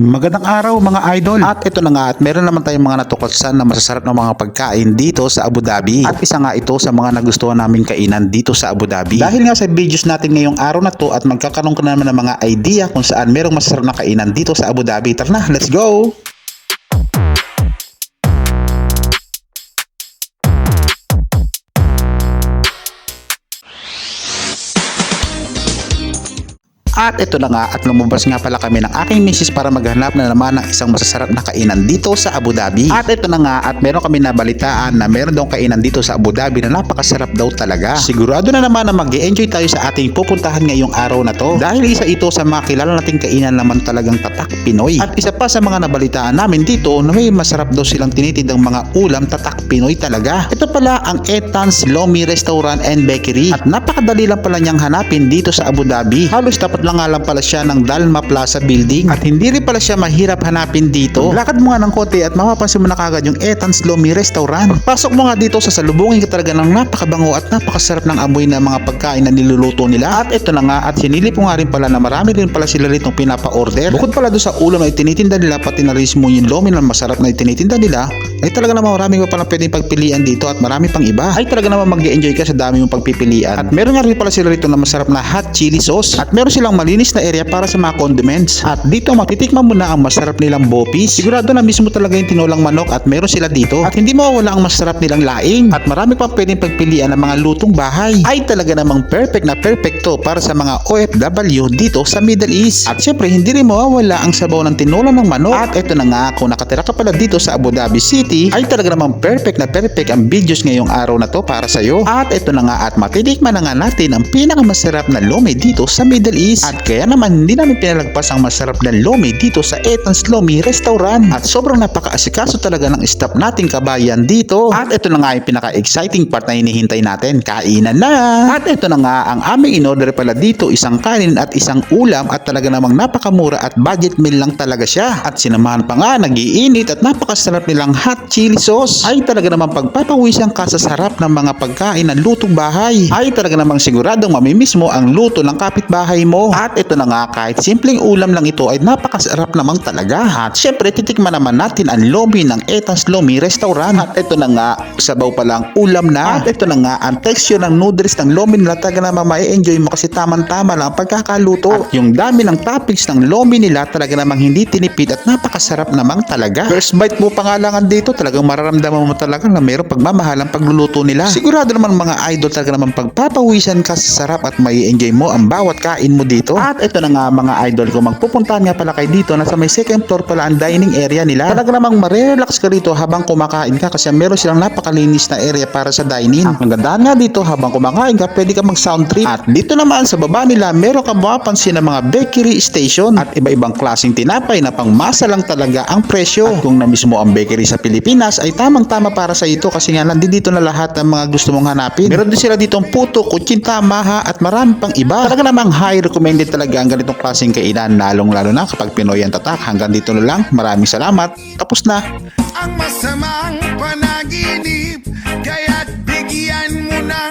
Magandang araw mga idol. At ito na nga at meron naman tayong mga natuklasan na masasarap na mga pagkain dito sa Abu Dhabi. At isa nga ito sa mga nagustuhan naming kainan dito sa Abu Dhabi. Dahil nga sa videos natin ngayong araw na to at magkakaroon ka naman ng mga idea kung saan merong masasarap na kainan dito sa Abu Dhabi. Tara na, let's go! At ito na nga at lumabas nga pala kami ng aking misis para maghanap na naman ng isang masasarap na kainan dito sa Abu Dhabi. At ito na nga at meron kami nabalitaan na meron daw kainan dito sa Abu Dhabi na napakasarap daw talaga. Sigurado na naman na mag enjoy tayo sa ating pupuntahan ngayong araw na to. Dahil isa ito sa mga kilala nating kainan naman talagang tatak Pinoy. At isa pa sa mga nabalitaan namin dito na may masarap daw silang tinitindang mga ulam tatak Pinoy talaga. Ito pala ang Etans Lomi Restaurant and Bakery. At napakadali lang pala niyang hanapin dito sa Abu Dhabi. Halos dapat lang nga lang pala siya ng Dalma Plaza Building. At hindi rin pala siya mahirap hanapin dito. Lakad mo nga ng konti at mapapansin mo na kagad yung Etans Lomi Restaurant. Pagpasok mo nga dito sa salubungin ka talaga ng napakabango at napakasarap ng amoy ng mga pagkain na niluluto nila. At ito na nga at sinilip ko nga rin pala na marami rin pala sila rito pinapa-order. Bukod pala doon sa ulam na itinitinda nila pati na rin mo yung lomi na masarap na itinitinda nila ay talaga naman marami pa pala pwedeng pagpilian dito at marami pang iba. Ay talaga naman mag-enjoy ka sa dami mong pagpipilian. At meron nga rin pala sila rito na masarap na hot chili sauce. At meron silang malinis na area para sa mga condiments. At dito matitikman mo na ang masarap nilang bopis. Sigurado na mismo talaga yung tinulang manok at meron sila dito. At hindi mawawala ang masarap nilang laing. At marami pang pwedeng pagpilian ng mga lutong bahay. Ay talaga namang perfect na perfecto para sa mga OFW dito sa Middle East. At syempre hindi rin mawawala ang sabaw ng tinulang ng manok. At ito na nga kung nakatira ka pala dito sa Abu Dhabi City ay talaga namang perfect na perfect ang videos ngayong araw na to para sa iyo. At ito na nga at matitikman na nga natin ang pinakamasarap na lomi dito sa Middle East. At kaya naman hindi namin pinalagpas ang masarap na lomi dito sa Ethan's Lomi Restaurant. At sobrang napaka-asikaso talaga ng staff nating kabayan dito. At ito na nga yung pinaka-exciting part na hinihintay natin. Kainan na! At ito na nga ang aming in-order pala dito isang kanin at isang ulam at talaga namang napakamura at budget meal lang talaga siya. At sinamahan pa nga nagiinit at napakasarap nilang hot chili sauce. Ay talaga namang pagpapawisan ka sa sarap ng mga pagkain ng lutong bahay. Ay talaga namang siguradong mamimiss mo ang luto ng kapitbahay mo. At ito na nga kahit simpleng ulam lang ito ay napakasarap namang talaga. At syempre titikman naman natin ang lomi ng Etas Lomi Restaurant. At ito na nga sabaw pa lang ulam na. At ito na nga ang texture ng noodles ng lomi nila talaga namang ma-enjoy mo kasi tamang-tama lang ang pagkakaluto. At yung dami ng toppings ng lomi nila talaga namang hindi tinipid at napakasarap namang talaga. First bite mo pa nga lang dito talagang mararamdaman mo talaga na mayroong pagmamahal ang pagluluto nila. Sigurado naman mga idol talaga namang pagpapawisan ka sa sarap at may enjoy mo ang bawat kain mo dito. At ito na nga mga idol kung magpupuntahan nga pala kayo dito nasa may second floor pala ang dining area nila. Talaga namang marelax ka rito habang kumakain ka kasi meron silang napakalinis na area para sa dining. Ang ganda nga dito habang kumakain ka pwede ka mag sound trip. At dito naman sa baba nila meron ka mapapansin ng mga bakery station at iba-ibang klaseng tinapay na pang masa lang talaga ang presyo. At kung na-miss mo ang bakery sa Pilipinas ay tamang-tama para sa ito kasi nga nandito na lahat ng mga gusto mong hanapin. Meron din sila dito ang puto, kutsinta, maha at marami pang iba. Talaga namang high recommended talaga ang ganitong klaseng kainan lalong lalo na kapag Pinoy ang tatak. Hanggang dito na lang. Maraming salamat. Tapos na. ang masamang panaginip Kaya't bigyan mo ng